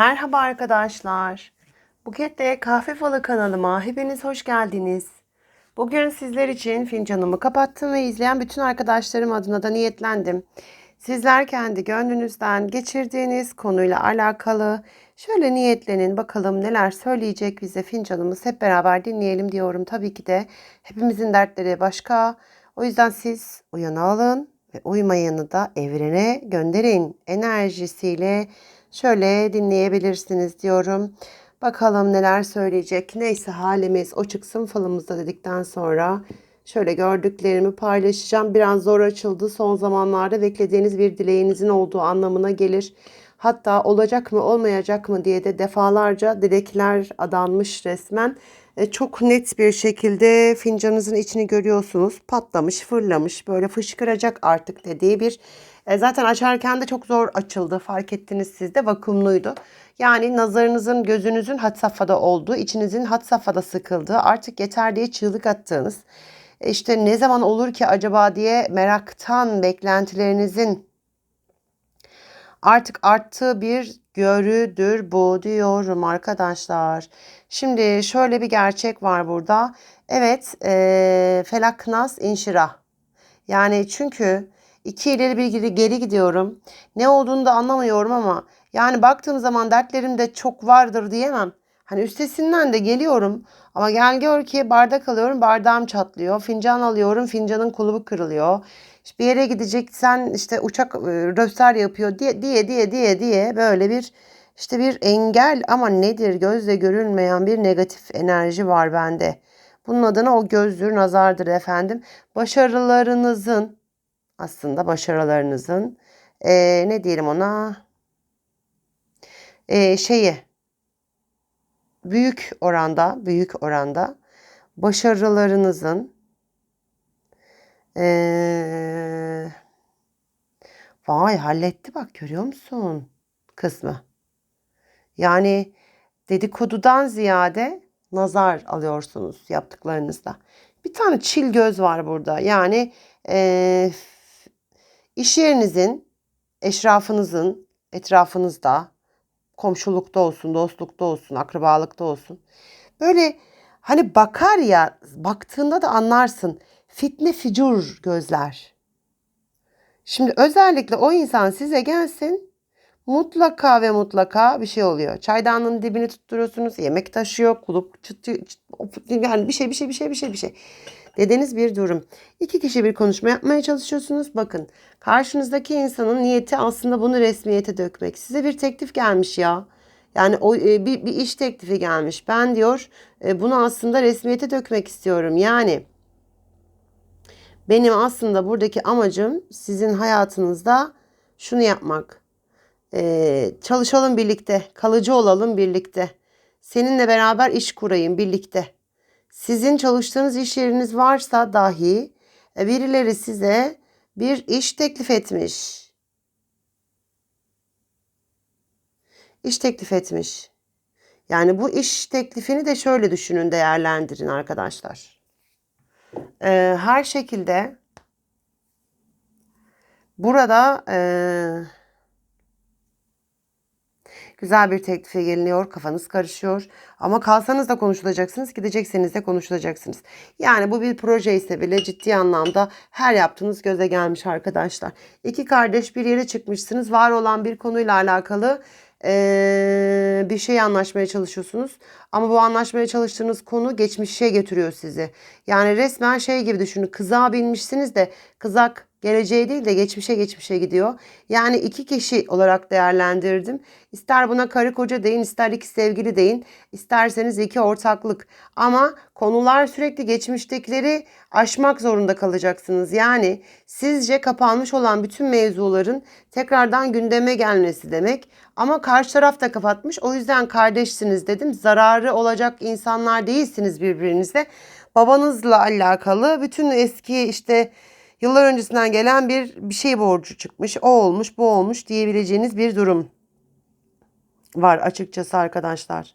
Merhaba arkadaşlar. Buket'te Kahve Falı kanalıma hepiniz hoş geldiniz. Bugün sizler için fincanımı kapattım ve izleyen bütün arkadaşlarım adına da niyetlendim. Sizler kendi gönlünüzden geçirdiğiniz konuyla alakalı şöyle niyetlenin bakalım neler söyleyecek bize fincanımız hep beraber dinleyelim diyorum. Tabii ki de hepimizin dertleri başka. O yüzden siz uyanı alın ve uymayanı da evrene gönderin enerjisiyle şöyle dinleyebilirsiniz diyorum. Bakalım neler söyleyecek. Neyse halimiz o çıksın falımızda dedikten sonra şöyle gördüklerimi paylaşacağım. Biraz zor açıldı. Son zamanlarda beklediğiniz bir dileğinizin olduğu anlamına gelir. Hatta olacak mı olmayacak mı diye de defalarca dilekler adanmış resmen. E, çok net bir şekilde fincanınızın içini görüyorsunuz. Patlamış, fırlamış, böyle fışkıracak artık dediği bir e, zaten açarken de çok zor açıldı. Fark ettiniz siz de vakumluydu. Yani nazarınızın gözünüzün had safhada olduğu, içinizin had safhada sıkıldığı, artık yeter diye çığlık attığınız, e, işte ne zaman olur ki acaba diye meraktan beklentilerinizin artık arttığı bir görüdür bu diyorum arkadaşlar. Şimdi şöyle bir gerçek var burada. Evet, e, felak nas inşirah. Yani çünkü iki ileri bir geri, gidiyorum. Ne olduğunu da anlamıyorum ama yani baktığım zaman dertlerim de çok vardır diyemem. Hani üstesinden de geliyorum ama gel gör ki bardak alıyorum bardağım çatlıyor. Fincan alıyorum fincanın kulübü kırılıyor. İşte bir yere gideceksen işte uçak e, röster yapıyor diye diye diye diye diye böyle bir işte bir engel ama nedir gözle görülmeyen bir negatif enerji var bende. Bunun adına o gözdür, nazardır efendim. Başarılarınızın aslında başarılarınızın e, ne diyelim ona e, şeyi büyük oranda büyük oranda başarılarınızın e, vay halletti bak görüyor musun kısmı. Yani dedikodudan ziyade nazar alıyorsunuz yaptıklarınızda. Bir tane çil göz var burada. Yani e, iş yerinizin, eşrafınızın etrafınızda, komşulukta olsun, dostlukta olsun, akrabalıkta olsun. Böyle hani bakar ya, baktığında da anlarsın. Fitne ficur gözler. Şimdi özellikle o insan size gelsin mutlaka ve mutlaka bir şey oluyor. Çaydanlığın dibini tutturuyorsunuz. Yemek taşıyor. Kulüp çıtıyor. Yani bir şey bir şey bir şey bir şey bir şey. Dediğiniz bir durum. İki kişi bir konuşma yapmaya çalışıyorsunuz. Bakın karşınızdaki insanın niyeti aslında bunu resmiyete dökmek. Size bir teklif gelmiş ya. Yani o e, bir, bir iş teklifi gelmiş. Ben diyor e, bunu aslında resmiyete dökmek istiyorum. Yani benim aslında buradaki amacım sizin hayatınızda şunu yapmak. Ee, çalışalım birlikte, kalıcı olalım birlikte. Seninle beraber iş kurayım birlikte. Sizin çalıştığınız iş yeriniz varsa dahi e, birileri size bir iş teklif etmiş. İş teklif etmiş. Yani bu iş teklifini de şöyle düşünün, değerlendirin arkadaşlar. Ee, her şekilde burada eee Güzel bir teklife geliniyor, kafanız karışıyor. Ama kalsanız da konuşulacaksınız, gidecekseniz de konuşulacaksınız. Yani bu bir proje ise bile ciddi anlamda her yaptığınız göze gelmiş arkadaşlar. İki kardeş bir yere çıkmışsınız. Var olan bir konuyla alakalı ee, bir şey anlaşmaya çalışıyorsunuz. Ama bu anlaşmaya çalıştığınız konu geçmişe götürüyor sizi. Yani resmen şey gibi düşünün. Kızağa binmişsiniz de kızak geleceğe değil de geçmişe geçmişe gidiyor. Yani iki kişi olarak değerlendirdim. İster buna karı koca deyin, ister iki sevgili deyin, isterseniz iki ortaklık. Ama konular sürekli geçmiştekileri aşmak zorunda kalacaksınız. Yani sizce kapanmış olan bütün mevzuların tekrardan gündeme gelmesi demek. Ama karşı taraf da kapatmış. O yüzden kardeşsiniz dedim. Zararı olacak insanlar değilsiniz birbirinize. Babanızla alakalı bütün eski işte yıllar öncesinden gelen bir bir şey borcu çıkmış. O olmuş, bu olmuş diyebileceğiniz bir durum var açıkçası arkadaşlar.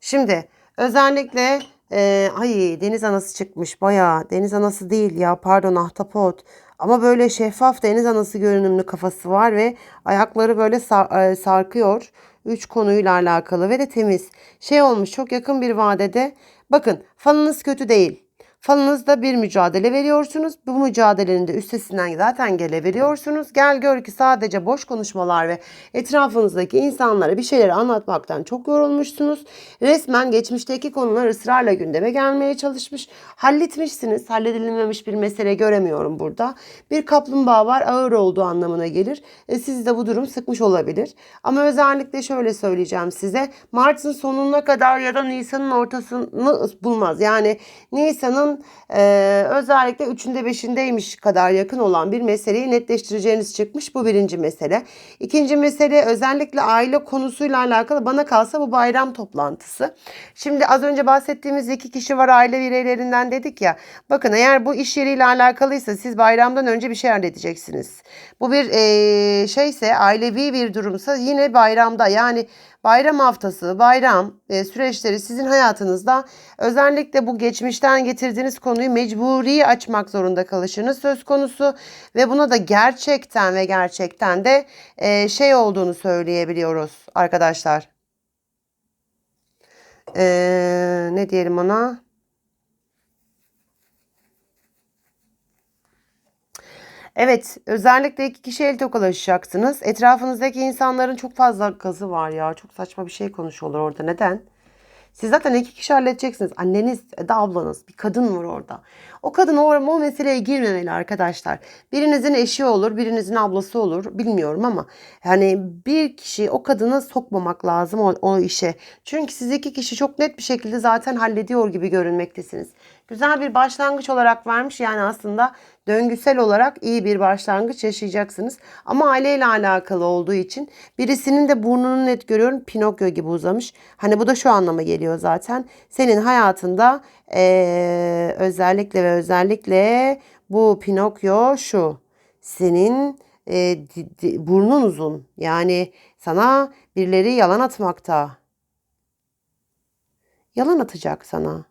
Şimdi özellikle e, ay deniz anası çıkmış bayağı deniz anası değil ya pardon ahtapot. Ama böyle şeffaf deniz anası görünümlü kafası var ve ayakları böyle sar- e, sarkıyor. Üç konuyla alakalı ve de temiz. Şey olmuş çok yakın bir vadede. Bakın falınız kötü değil. Falınızda bir mücadele veriyorsunuz. Bu mücadelenin de üstesinden zaten gelebiliyorsunuz. Gel gör ki sadece boş konuşmalar ve etrafınızdaki insanlara bir şeyleri anlatmaktan çok yorulmuşsunuz. Resmen geçmişteki konular ısrarla gündeme gelmeye çalışmış. Halletmişsiniz. Halledilmemiş bir mesele göremiyorum burada. Bir kaplumbağa var ağır olduğu anlamına gelir. E, sizi de bu durum sıkmış olabilir. Ama özellikle şöyle söyleyeceğim size. Mart'ın sonuna kadar ya da Nisan'ın ortasını bulmaz. Yani Nisan'ın e, özellikle 3'ünde 5'indeymiş kadar yakın olan bir meseleyi netleştireceğiniz çıkmış. Bu birinci mesele. İkinci mesele özellikle aile konusuyla alakalı bana kalsa bu bayram toplantısı. Şimdi az önce bahsettiğimiz iki kişi var aile bireylerinden dedik ya. Bakın eğer bu iş yeriyle alakalıysa siz bayramdan önce bir şey halledeceksiniz. Bu bir e, şeyse ailevi bir durumsa yine bayramda yani bayram haftası, bayram e, süreçleri sizin hayatınızda özellikle bu geçmişten getirdiğiniz konuyu mecburi açmak zorunda kalışınız söz konusu ve buna da gerçekten ve gerçekten de e, şey olduğunu söyleyebiliyoruz arkadaşlar. E, ne diyelim ona? Evet, özellikle iki kişi el tokalaşacaksınız. Etrafınızdaki insanların çok fazla gazı var ya. Çok saçma bir şey konuşuyorlar orada. Neden? Siz zaten iki kişi halledeceksiniz. Anneniz de ablanız. Bir kadın var orada. O kadın o, o meseleye girmemeli arkadaşlar. Birinizin eşi olur, birinizin ablası olur. Bilmiyorum ama yani bir kişi o kadını sokmamak lazım o, o işe. Çünkü siz iki kişi çok net bir şekilde zaten hallediyor gibi görünmektesiniz. Güzel bir başlangıç olarak vermiş. Yani aslında döngüsel olarak iyi bir başlangıç yaşayacaksınız. Ama aileyle alakalı olduğu için birisinin de burnunu net görüyorum Pinokyo gibi uzamış. Hani bu da şu anlama geliyor zaten. Senin hayatında ee, özellikle ve özellikle bu Pinokyo şu. Senin e, di, di, burnun uzun. Yani sana birileri yalan atmakta. Yalan atacak sana.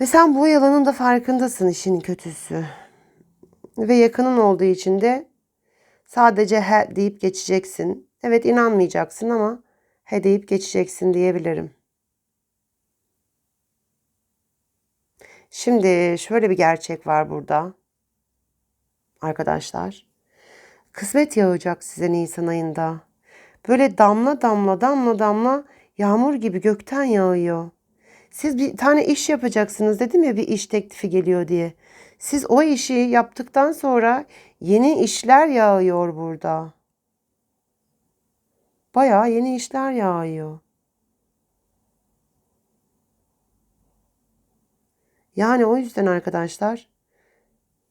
Ve sen bu yalanın da farkındasın işin kötüsü. Ve yakının olduğu için de sadece he deyip geçeceksin. Evet inanmayacaksın ama he deyip geçeceksin diyebilirim. Şimdi şöyle bir gerçek var burada. Arkadaşlar. Kısmet yağacak size Nisan ayında. Böyle damla damla damla damla yağmur gibi gökten yağıyor. Siz bir tane iş yapacaksınız dedim ya bir iş teklifi geliyor diye. Siz o işi yaptıktan sonra yeni işler yağıyor burada. Bayağı yeni işler yağıyor. Yani o yüzden arkadaşlar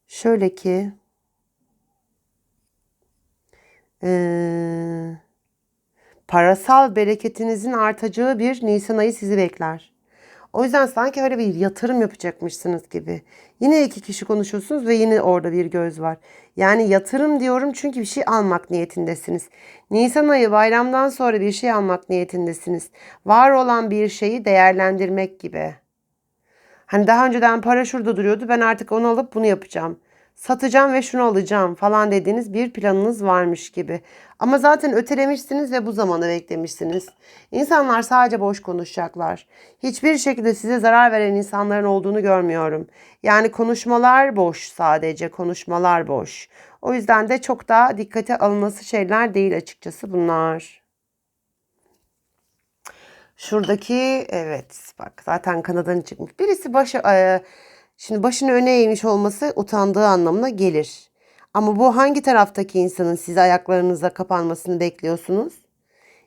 şöyle ki ee, parasal bereketinizin artacağı bir Nisan ayı sizi bekler. O yüzden sanki öyle bir yatırım yapacakmışsınız gibi. Yine iki kişi konuşuyorsunuz ve yine orada bir göz var. Yani yatırım diyorum çünkü bir şey almak niyetindesiniz. Nisan ayı bayramdan sonra bir şey almak niyetindesiniz. Var olan bir şeyi değerlendirmek gibi. Hani daha önceden para şurada duruyordu. Ben artık onu alıp bunu yapacağım. Satacağım ve şunu alacağım falan dediğiniz bir planınız varmış gibi. Ama zaten ötelemişsiniz ve bu zamanı beklemişsiniz. İnsanlar sadece boş konuşacaklar. Hiçbir şekilde size zarar veren insanların olduğunu görmüyorum. Yani konuşmalar boş sadece konuşmalar boş. O yüzden de çok da dikkate alınması şeyler değil açıkçası bunlar. Şuradaki evet bak zaten kanadan çıkmış. Birisi başı e, şimdi başını öne eğmiş olması utandığı anlamına gelir. Ama bu hangi taraftaki insanın size ayaklarınıza kapanmasını bekliyorsunuz?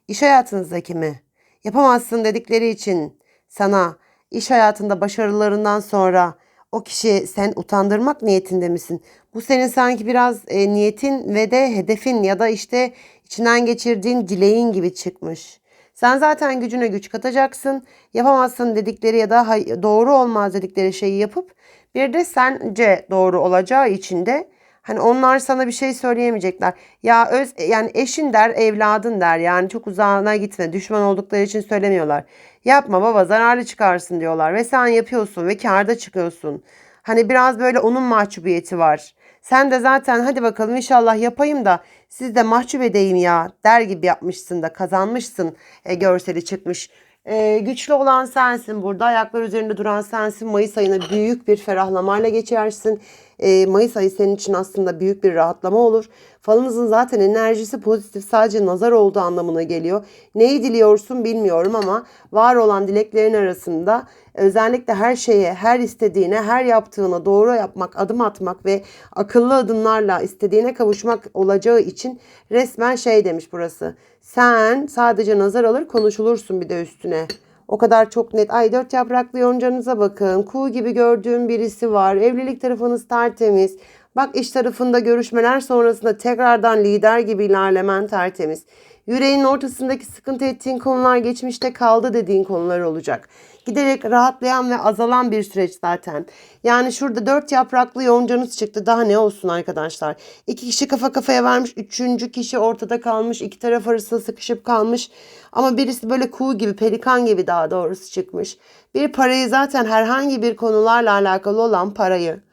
İş hayatınızdaki mi? Yapamazsın dedikleri için sana iş hayatında başarılarından sonra o kişi sen utandırmak niyetinde misin? Bu senin sanki biraz e, niyetin ve de hedefin ya da işte içinden geçirdiğin dileğin gibi çıkmış. Sen zaten gücüne güç katacaksın. Yapamazsın dedikleri ya da doğru olmaz dedikleri şeyi yapıp bir de sence doğru olacağı için de hani onlar sana bir şey söyleyemeyecekler. Ya öz yani eşin der, evladın der. Yani çok uzağına gitme. Düşman oldukları için söylemiyorlar. Yapma baba zararlı çıkarsın diyorlar ve sen yapıyorsun ve karda çıkıyorsun. Hani biraz böyle onun mahcubiyeti var. Sen de zaten hadi bakalım inşallah yapayım da siz de mahcup edeyim ya der gibi yapmışsın da kazanmışsın e, görseli çıkmış. E, güçlü olan sensin burada ayaklar üzerinde duran sensin. Mayıs ayına büyük bir ferahlamayla geçersin. E, Mayıs ayı senin için aslında büyük bir rahatlama olur. Falınızın zaten enerjisi pozitif sadece nazar olduğu anlamına geliyor. Neyi diliyorsun bilmiyorum ama var olan dileklerin arasında özellikle her şeye, her istediğine, her yaptığına doğru yapmak, adım atmak ve akıllı adımlarla istediğine kavuşmak olacağı için resmen şey demiş burası. Sen sadece nazar alır konuşulursun bir de üstüne. O kadar çok net. Ay dört yapraklı yoncanıza bakın. Kuğu gibi gördüğüm birisi var. Evlilik tarafınız tertemiz. Bak iş tarafında görüşmeler sonrasında tekrardan lider gibi ilerlemen tertemiz. Yüreğin ortasındaki sıkıntı ettiğin konular geçmişte kaldı dediğin konular olacak. Giderek rahatlayan ve azalan bir süreç zaten. Yani şurada dört yapraklı yoncanız çıktı. Daha ne olsun arkadaşlar. İki kişi kafa kafaya vermiş. Üçüncü kişi ortada kalmış. iki taraf arasında sıkışıp kalmış. Ama birisi böyle kuğu gibi, pelikan gibi daha doğrusu çıkmış. Bir parayı zaten herhangi bir konularla alakalı olan parayı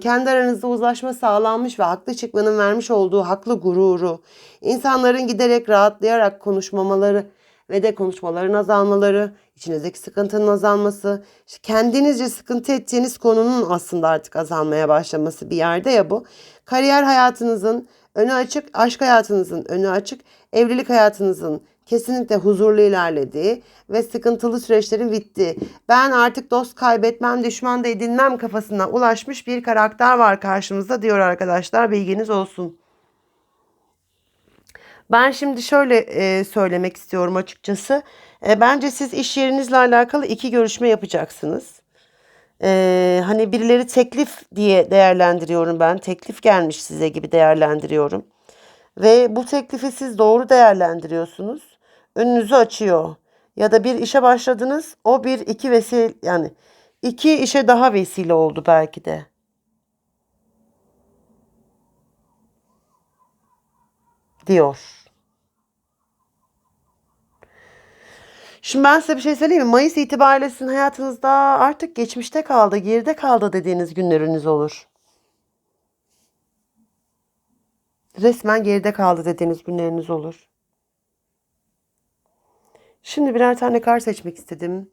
kendi aranızda uzlaşma sağlanmış ve haklı çıkmanın vermiş olduğu haklı gururu, insanların giderek rahatlayarak konuşmamaları ve de konuşmaların azalmaları, içinizdeki sıkıntının azalması, kendinizce sıkıntı ettiğiniz konunun aslında artık azalmaya başlaması bir yerde ya bu. Kariyer hayatınızın önü açık, aşk hayatınızın önü açık, evlilik hayatınızın kesinlikle huzurlu ilerlediği ve sıkıntılı süreçlerin bittiği. Ben artık dost kaybetmem, düşman da edinmem kafasına ulaşmış bir karakter var karşımızda diyor arkadaşlar. Bilginiz olsun. Ben şimdi şöyle e, söylemek istiyorum açıkçası. E, bence siz iş yerinizle alakalı iki görüşme yapacaksınız. E, hani birileri teklif diye değerlendiriyorum ben. Teklif gelmiş size gibi değerlendiriyorum. Ve bu teklifi siz doğru değerlendiriyorsunuz. Önünüzü açıyor. Ya da bir işe başladınız. O bir iki vesile yani iki işe daha vesile oldu belki de. Diyor. Şimdi ben size bir şey söyleyeyim mi? Mayıs itibariyle sizin hayatınızda artık geçmişte kaldı, geride kaldı dediğiniz günleriniz olur. Resmen geride kaldı dediğiniz günleriniz olur. Şimdi birer tane kar seçmek istedim.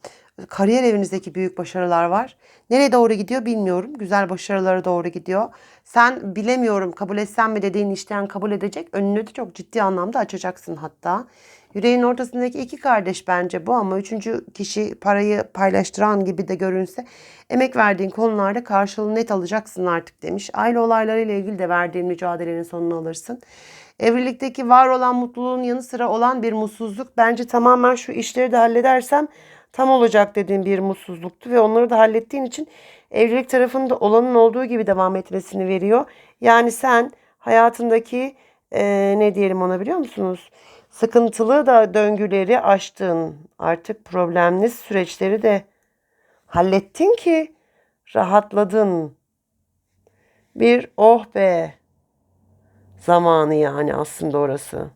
Kariyer evinizdeki büyük başarılar var. Nereye doğru gidiyor bilmiyorum. Güzel başarılara doğru gidiyor. Sen bilemiyorum kabul etsen mi dediğin işten kabul edecek. Önünü de çok ciddi anlamda açacaksın hatta. Yüreğin ortasındaki iki kardeş bence bu ama üçüncü kişi parayı paylaştıran gibi de görünse emek verdiğin konularda karşılığını net alacaksın artık demiş. Aile olaylarıyla ilgili de verdiğin mücadelenin sonunu alırsın. Evlilikteki var olan mutluluğun yanı sıra olan bir mutsuzluk bence tamamen şu işleri de halledersem tam olacak dediğim bir mutsuzluktu ve onları da hallettiğin için evlilik tarafında olanın olduğu gibi devam etmesini veriyor. Yani sen hayatındaki e, ne diyelim ona biliyor musunuz? Sıkıntılı da döngüleri aştın. Artık problemli süreçleri de hallettin ki rahatladın. Bir oh be zamanı yani aslında orası.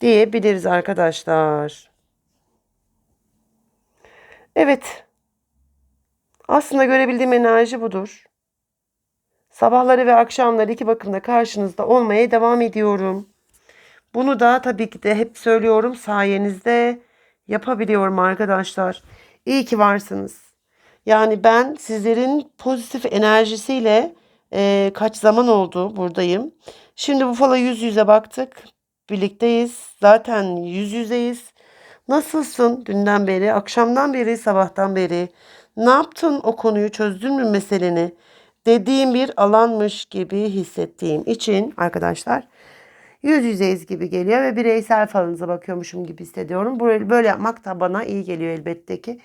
Diyebiliriz arkadaşlar. Evet. Aslında görebildiğim enerji budur. Sabahları ve akşamları iki bakımda karşınızda olmaya devam ediyorum. Bunu da tabii ki de hep söylüyorum sayenizde yapabiliyorum arkadaşlar. İyi ki varsınız. Yani ben sizlerin pozitif enerjisiyle e, kaç zaman oldu buradayım. Şimdi bu fala yüz yüze baktık. Birlikteyiz. Zaten yüz yüzeyiz. Nasılsın dünden beri, akşamdan beri, sabahtan beri? Ne yaptın o konuyu çözdün mü meseleni? Dediğim bir alanmış gibi hissettiğim için arkadaşlar yüz yüzeyiz gibi geliyor ve bireysel falınıza bakıyormuşum gibi hissediyorum. Böyle, yapmak da bana iyi geliyor elbette ki.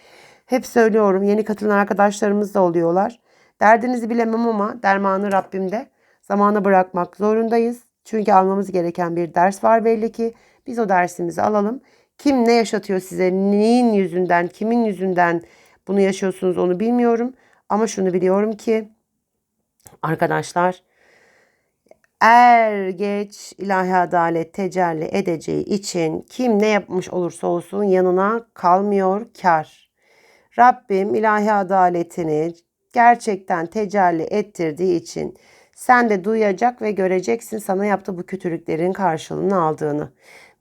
Hep söylüyorum yeni katılan arkadaşlarımız da oluyorlar. Derdinizi bilemem ama dermanı Rabbimde. Zamana bırakmak zorundayız. Çünkü almamız gereken bir ders var belli ki. Biz o dersimizi alalım. Kim ne yaşatıyor size, neyin yüzünden, kimin yüzünden bunu yaşıyorsunuz onu bilmiyorum. Ama şunu biliyorum ki arkadaşlar er geç ilahi adalet tecelli edeceği için kim ne yapmış olursa olsun yanına kalmıyor kar. Rabbim ilahi adaletini gerçekten tecelli ettirdiği için sen de duyacak ve göreceksin sana yaptığı bu kötülüklerin karşılığını aldığını.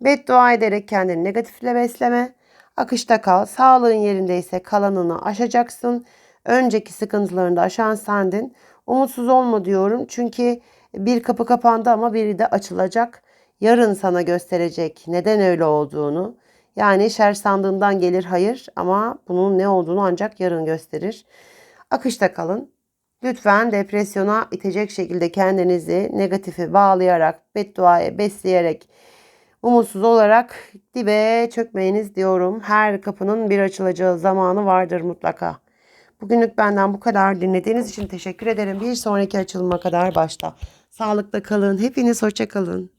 Beddua ederek kendini negatifle besleme. Akışta kal. Sağlığın yerindeyse kalanını aşacaksın. Önceki sıkıntılarını da aşan sendin. Umutsuz olma diyorum. Çünkü bir kapı kapandı ama biri de açılacak. Yarın sana gösterecek neden öyle olduğunu. Yani şer sandığından gelir hayır ama bunun ne olduğunu ancak yarın gösterir. Akışta kalın. Lütfen depresyona itecek şekilde kendinizi negatife bağlayarak, bedduaya besleyerek, umutsuz olarak dibe çökmeyiniz diyorum. Her kapının bir açılacağı zamanı vardır mutlaka. Bugünlük benden bu kadar. Dinlediğiniz için teşekkür ederim. Bir sonraki açılıma kadar başta. Sağlıkla kalın. Hepiniz hoşça kalın.